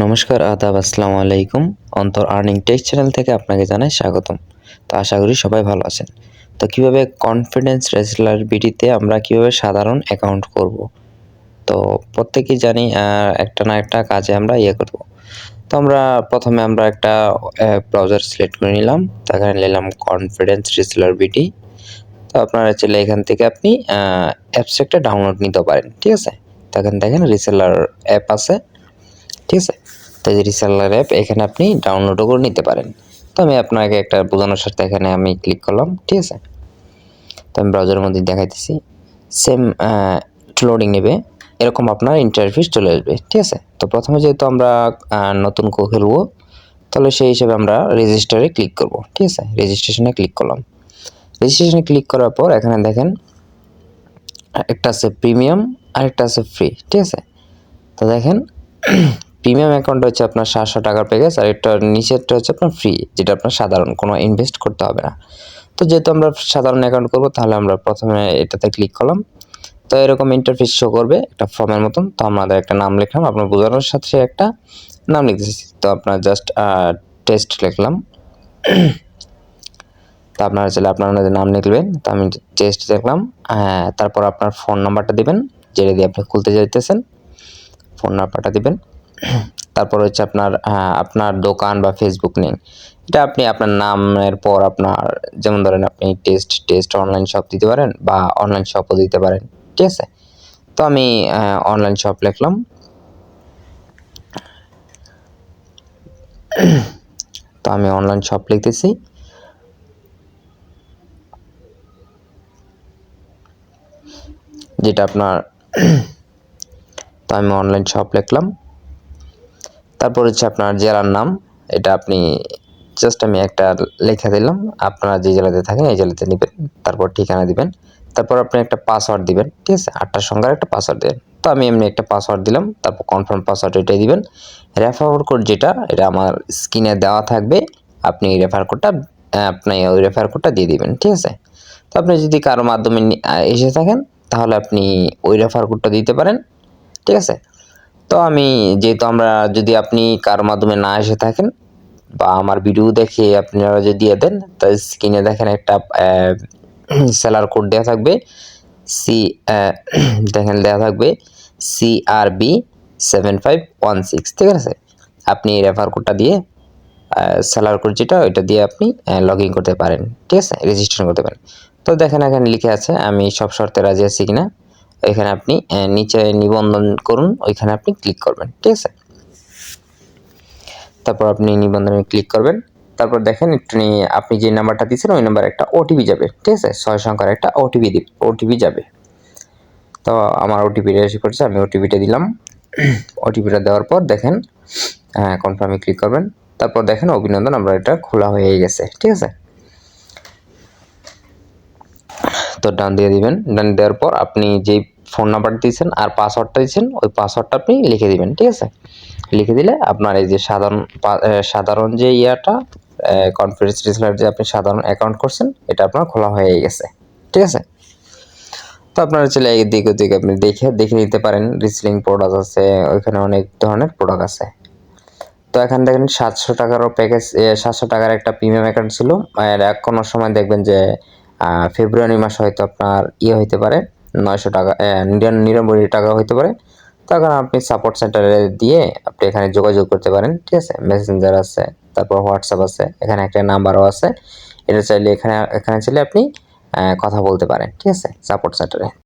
নমস্কার, আদাব, আসসালামু আলাইকুম। অন্তর আর্নিং টেক চ্যানেল থেকে আপনাকে জানাই স্বাগতম। তো আশা করি সবাই ভালো আছেন। তো কীভাবে কনফিডেন্স রেসলার বিডিতে আমরা কীভাবে সাধারণ অ্যাকাউন্ট করব? তো প্রত্যেকেই জানি একটা না একটা কাজে আমরা ইয়ে করব। তো আমরা প্রথমে আমরা একটা ব্রাউজার সিলেক্ট করে নিলাম। তারপরে নিলাম কনফিডেন্স রেসলার বিডি। তো আপনারা চাইলে এখান থেকে আপনি অ্যাপস একটা ডাউনলোড নিতে পারেন। ঠিক আছে? তো এখানে দেখেন রিসেলার অ্যাপ আছে। ঠিক আছে? তো এই যে রিসেলার অ্যাপ এখানে আপনি ডাউনলোডও করে নিতে পারেন। তো আমি আপনাকে একটা বোঝানোর সাথে এখানে আমি ক্লিক করলাম, ঠিক আছে? তো আমি ব্রাউজারের মধ্যে দেখাইতেছি। সেম লোডিং নেবে। এরকম আপনার ইন্টারফেস চলে আসবে, ঠিক আছে? তো প্রথমে যেহেতু আমরা নতুন কো খেলব, তাহলে সেই হিসেবে আমরা রেজিস্টারে ক্লিক করব, ঠিক আছে? রেজিস্ট্রেশনে ক্লিক করলাম। রেজিস্ট্রেশনে ক্লিক করার পর এখানে দেখেন, একটা আছে প্রিমিয়াম আর একটা আছে ফ্রি ঠিক আছে? তো দেখেন প্রিমিয়াম অ্যাকাউন্ট হচ্ছে আপনার সাতশো টাকার প্যাকেজ আর একটা নিচেরটা হচ্ছে আপনার ফ্রি যেটা আপনার সাধারণ, কোনো ইনভেস্ট করতে হবে না। তো যেহেতু আমরা সাধারণ অ্যাকাউন্ট করব, তাহলে আমরা প্রথমে এটাতে ক্লিক করলাম। তো এরকম ইন্টারফেস শো করবে একটা ফর্মের মতন। তো আমাদের একটা নাম লিখলাম, আপনার বোঝানোর সাথে একটা নাম লিখতেছি। তো আপনার জাস্ট টেস্ট লিখলাম। তো আপনারা চাইলে আপনার নাম লিখবেন। তো আমি টেস্ট দেখলাম। হ্যাঁ তারপর আপনার ফোন নাম্বারটা দিবেন, যেটা দিয়ে আপনি খুলতে চাইতেছেন ফোন নাম্বারটা দিবেন। তারপর হচ্ছে আপনার আহ, আপনার দোকান বা ফেসবুক নেই। এটা আপনি আপনার নামের পর আপনার যেমন ধরেন আপনি টেস্ট টেস্ট অনলাইন শপ দিতে পারেন বা অনলাইন শপও দিতে পারেন ঠিক আছে? তো আমি অনলাইন শপ লিখলাম। তো আমি অনলাইন শপ লিখতেছি। যেটা আপনার তো আমি অনলাইন শপ লিখলাম। তারপর হচ্ছে আপনার জেলার নাম, এটা আপনি জাস্ট আমি একটা লেখা দিলাম, আপনারা যে জেলাতে থাকেন এই জেলাতে নেবেন, তারপর ঠিকানা দিবেন, তারপর আপনি একটা পাসওয়ার্ড দিবেন, ঠিক আছে? আটটা সংখ্যার একটা পাসওয়ার্ড দেবেন। তো আমি এমনি একটা পাসওয়ার্ড দিলাম, তারপর কনফার্ম পাসওয়ার্ড এটাই দিবেন। রেফার কোড যেটা, এটা আমার স্ক্রিনে দেওয়া থাকবে, আপনি এই রেফার কোডটা আপনি ওই রেফার কোডটা দিয়ে দিবেন, ঠিক আছে? তো আপনি যদি কারও মাধ্যমে এসে থাকেন, তাহলে আপনি ওই রেফার কোডটা দিতে পারেন, ঠিক আছে? তো আমি যেহেতু আমরা যদি আপনি কার মাধ্যমে না এসে থাকেন বা আমার ভিডিও দেখে আপনারা যদি দিয়ে দেন, তো স্ক্রিনে দেখেন একটা সেলার কোড দেওয়া থাকবে সি দেখেন দেওয়া থাকবে CRB seven five one six ঠিক আছে? আপনি এই রেফার কোডটা দিয়ে সেলার কোড যেটা, ওইটা দিয়ে আপনি লগ ইন করতে পারেন, ঠিক আছে? রেজিস্ট্রেশন করতে পারেন। তো দেখেন এখানে লিখে আছে, আমি সব শর্তে রাজি আছি কিনা? এখানে আপনি নিচে নিবন্ধন করুন, ওইখানে আপনি ক্লিক করবেন, ঠিক আছে? তারপর আপনি নিবন্ধনে ক্লিক করবেন, তারপর দেখেন একটু আপনি যে নাম্বারটা দিয়েছেন, ওই নাম্বার একটা ওটিপি যাবে, ঠিক আছে? ছয় সংখ্যার একটা ওটিপি দিবে ওটিপি যাবে। তো আমার ওটিপিটা এসে পড়ছে, আমি ওটিপিটা দিলাম। ওটিপিটা দেওয়ার পর দেখেন হ্যাঁ কনফার্মে ক্লিক করবেন। তারপর দেখেন অভিনন্দন, আমরা এটা খোলা হয়ে গেছে, ঠিক আছে? তো ডান দিয়ে দিবেন, ডান দেওয়ার পর আপনি যেই ফোন নাম্বার দিয়েছেন আর পাসওয়ার্ডটা দিয়েছেন, ওই পাসওয়ার্ডটা আপনি লিখে দিবেন, ঠিক আছে? লিখে দিলে আপনার এই যে সাধারণ সাধারণ যে ইয়াটা কনফারেন্স রিসেলার যে আপনি সাধারণ অ্যাকাউন্ট করছেন, এটা আপনার খোলা হয়ে গেছে, ঠিক আছে? তো আপনারা চলে এদিক ওদিক আপনি দেখে দেখে নিতে পারেন রিসেলিং প্রোডাক্ট আছে, ওইখানে অনেক ধরনের প্রোডাক্ট আছে। তো এখানে দেখেন সাতশো টাকারও প্যাকেজ সাতশো টাকার একটা প্রিমিয়াম অ্যাকাউন্ট ছিল, আর কোনো সময় দেখবেন যে ফেব্রুয়ারি মাসে হয়তো আপনার ইয়ে হইতে পারে। নয়শো টাকা নিরানব্বই টাকা হইতে পারে। তখন আপনি সাপোর্ট সেন্টারে দিয়ে আপনি এখানে যোগাযোগ করতে পারেন, ঠিক আছে? মেসেঞ্জার আছে, তারপর হোয়াটসঅ্যাপ আছে, এখানে একটা নাম্বারও আছে। এটা চাইলে এখানে এখানে চাইলে আপনি কথা বলতে পারেন, ঠিক আছে? সাপোর্ট সেন্টারে